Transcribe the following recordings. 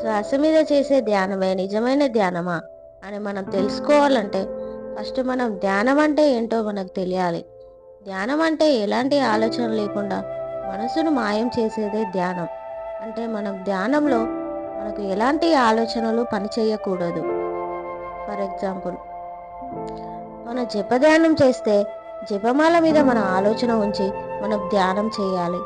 శ్వాస మీద చేసే ధ్యానమే నిజమైన ధ్యానమా అని మనం తెలుసుకోవాలంటే ఫస్ట్ మనం ధ్యానం అంటే ఏంటో మనకు తెలియాలి. ధ్యానం అంటే ఎలాంటి ఆలోచన లేకుండా మనసును మాయం చేసేదే ధ్యానం. అంటే మనం ధ్యానంలో మనకు ఎలాంటి ఆలోచనలు పనిచేయకూడదు ఫర్ ఎగ్జాంపుల్ మన జపధ్యానం చేస్తే జపమాల మీద మన ఆలోచన ఉంచి మనం ధ్యానం చేయాలి.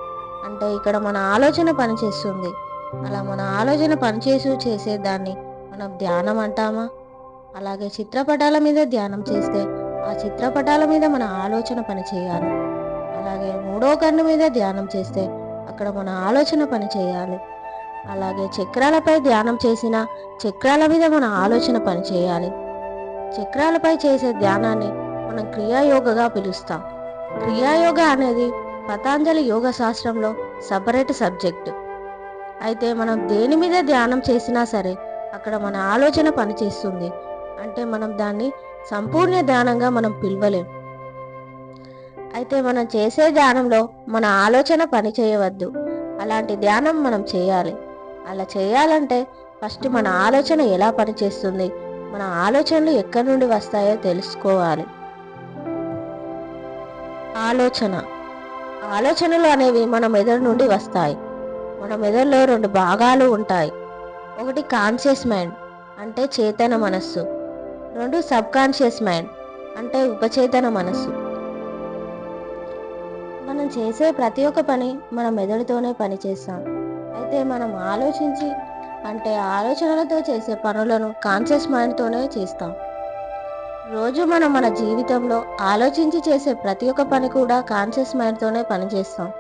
అంటే ఇక్కడ మన ఆలోచన పనిచేస్తుంది. అలా మన ఆలోచన పనిచేసి చేసేదాన్ని. మనం ధ్యానం అంటామా? అలాగే చిత్రపటాల మీద ధ్యానం చేస్తే ఆ చిత్రపటాల మీద మన ఆలోచన పని చేయాలి. అలాగే మూడో కన్ను మీద ధ్యానం చేస్తే అక్కడ మన ఆలోచన పని చేయాలి. అలాగే చక్రాలపై ధ్యానం చేసిన చక్రాల మీద మన ఆలోచన పని చేయాలి. చక్రాలపై చేసే ధ్యానాన్ని మనం క్రియాయోగగా పిలుస్తాం. క్రియాయోగ అనేది పతాంజలి యోగ శాస్త్రంలో సపరేట్ సబ్జెక్ట్. అయితే మనం దేని మీద ధ్యానం చేసినా సరే అక్కడ మన ఆలోచన పనిచేస్తుంది. అంటే మనం దాన్ని సంపూర్ణ ధ్యానంగా మనం పిలవలేం. అయితే మనం చేసే ధ్యానంలో మన ఆలోచన పని చేయవద్దు. అలాంటి ధ్యానం మనం చేయాలి. అలా చేయాలంటే ఫస్ట్ మన ఆలోచన ఎలా పనిచేస్తుంది మన ఆలోచనలు ఎక్కడి నుండి వస్తాయో తెలుసుకోవాలి. ఆలోచన. ఆలోచనలు అనేవి మన మెదడు నుండి వస్తాయి. మన మెదడులో రెండు భాగాలు ఉంటాయి. ఒకటి కాన్షియస్ మైండ్ అంటే చేతన మనస్సు. రెండు సబ్ కాన్షియస్ మైండ్ అంటే ఉపచేతన మనస్సు. మనం చేసే ప్రతి ఒక్క పని మన మెదడుతోనే పని చేస్తాం అయితే మనం ఆలోచించి అంటే ఆలోచనలతో చేసే పనులను కాన్షియస్ మైండ్తోనే చేస్తాం. రోజు మనం మన జీవితంలో ఆలోచించి చేసే ప్రతి ఒక్క పని కూడా కాన్షియస్ మైండ్తోనే పనిచేస్తాం.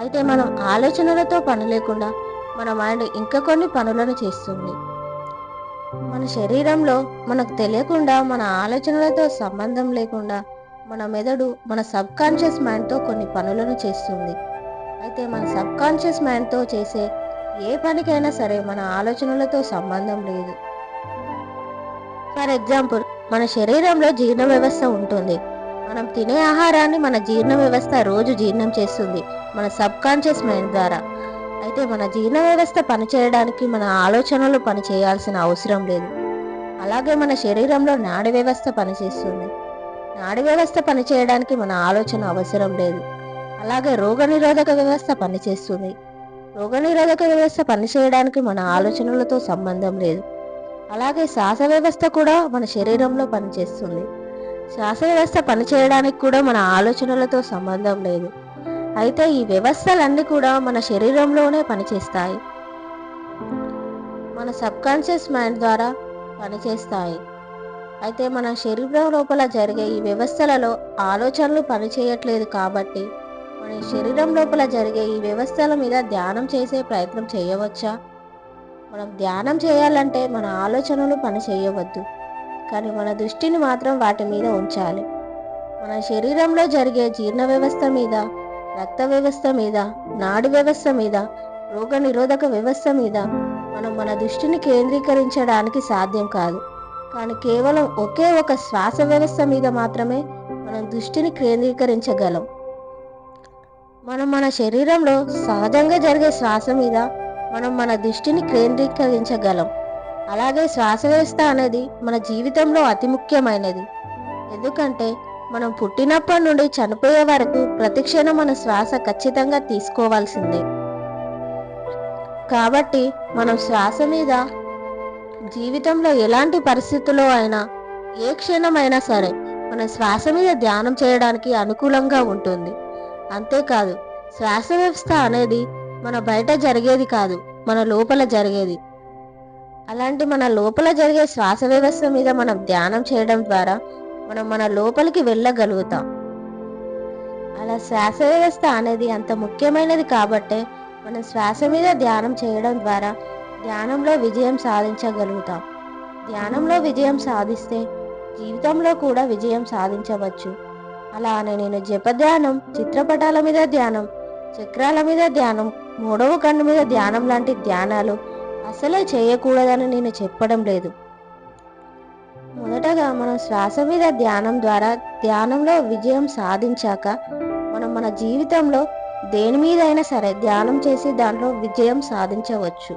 అయితే మనం ఆలోచనలతో పని లేకుండా మన మైండ్ ఇంకా కొన్ని పనులను చేస్తుంది. మన శరీరంలో మనకు తెలియకుండా మన ఆలోచనలతో సంబంధం లేకుండా మన మెదడు మన సబ్ కాన్షియస్ మైండ్తో కొన్ని పనులను చేస్తుంది. అయితే మన సబ్ కాన్షియస్ మైండ్తో చేసే ఏ పనికైనా సరే మన ఆలోచనలతో సంబంధం లేదు. ఫర్ ఎగ్జాంపుల్ మన శరీరంలో జీర్ణ వ్యవస్థ ఉంటుంది. మనం తినే ఆహారాన్ని మన జీర్ణ వ్యవస్థ రోజు జీర్ణం చేస్తుంది మన సబ్ కాన్షియస్ మైండ్ ద్వారా. అయితే మన జీర్ణ వ్యవస్థ పనిచేయడానికి మన ఆలోచనలు పని చేయాల్సిన అవసరం లేదు. అలాగే మన శరీరంలో నాడి వ్యవస్థ పనిచేస్తుంది. నాడి వ్యవస్థ పనిచేయడానికి మన ఆలోచన అవసరం లేదు. అలాగే రోగనిరోధక వ్యవస్థ పనిచేస్తుంది. రోగనిరోధక వ్యవస్థ పనిచేయడానికి మన ఆలోచనలతో సంబంధం లేదు. అలాగే శ్వాస వ్యవస్థ కూడా మన శరీరంలో పనిచేస్తుంది. శ్వాస వ్యవస్థ పనిచేయడానికి కూడా మన ఆలోచనలతో సంబంధం లేదు. అయితే ఈ వ్యవస్థలన్నీ కూడా మన శరీరంలోనే పనిచేస్తాయి. మన సబ్ కాన్షియస్ మైండ్ ద్వారా పనిచేస్తాయి. అయితే మన శరీరం లోపల జరిగే ఈ వ్యవస్థలలో ఆలోచనలు పనిచేయట్లేదు కాబట్టి మన శరీరం లోపల జరిగే ఈ వ్యవస్థల మీద ధ్యానం చేసే ప్రయత్నం చేయవచ్చా? మనం ధ్యానం చేయాలంటే మన ఆలోచనలు పని చేయవద్దు కానీ మన దృష్టిని మాత్రం వాటి మీద ఉంచాలి. మన శరీరంలో జరిగే జీర్ణ వ్యవస్థ మీద రక్త వ్యవస్థ మీద నాడి వ్యవస్థ మీద రోగ నిరోధక వ్యవస్థ మీద మనం మన దృష్టిని కేంద్రీకరించడానికి సాధ్యం కాదు. కానీ కేవలం ఒకే ఒక శ్వాస వ్యవస్థ మీద మాత్రమే మనం దృష్టిని కేంద్రీకరించగలం. మనం మన శరీరంలో సహజంగా జరిగే శ్వాస మీద మనం మన దృష్టిని కేంద్రీకరించగలం. అలాగే శ్వాస వ్యవస్థ అనేది మన జీవితంలో అతి ముఖ్యమైనది. ఎందుకంటే మనం పుట్టినప్పటి నుండి చనిపోయే వరకు ప్రతిక్షణం మన శ్వాస ఖచ్చితంగా తీసుకోవాల్సిందే. కాబట్టి మనం శ్వాస మీద జీవితంలో ఎలాంటి పరిస్థితుల్లో అయినా ఏ క్షణమైనా సరే మన శ్వాస మీద ధ్యానం చేయడానికి అనుకూలంగా ఉంటుంది. అంతేకాదు శ్వాస వ్యవస్థ అనేది మన బయట జరిగేది కాదు మన లోపల జరిగేది. అలాంటి మన లోపల జరిగే శ్వాస వ్యవస్థ మీద మనం ధ్యానం చేయడం ద్వారా మనం మన లోపలికి వెళ్ళగలుగుతాం. అలా శ్వాస వ్యవస్థ అనేది అంత ముఖ్యమైనది కాబట్టే మనం శ్వాస మీద ధ్యానం చేయడం ద్వారా ధ్యానంలో విజయం సాధించగలుగుతాం. ధ్యానంలో విజయం సాధిస్తే జీవితంలో కూడా విజయం సాధించవచ్చు. అలానే నేను నేను జపధ్యానం చిత్రపటాల మీద ధ్యానం చక్రాల మీద ధ్యానం మూడవ కన్ను మీద ధ్యానం లాంటి ధ్యానాలు అసలే చేయకూడదని నేను చెప్పడం లేదు. మొదటగా మనం శ్వాస మీద ధ్యానం ద్వారా ధ్యానంలో విజయం సాధించాక మనం మన జీవితంలో దేని మీదైనా సరే ధ్యానం చేసి దాంట్లో విజయం సాధించవచ్చు.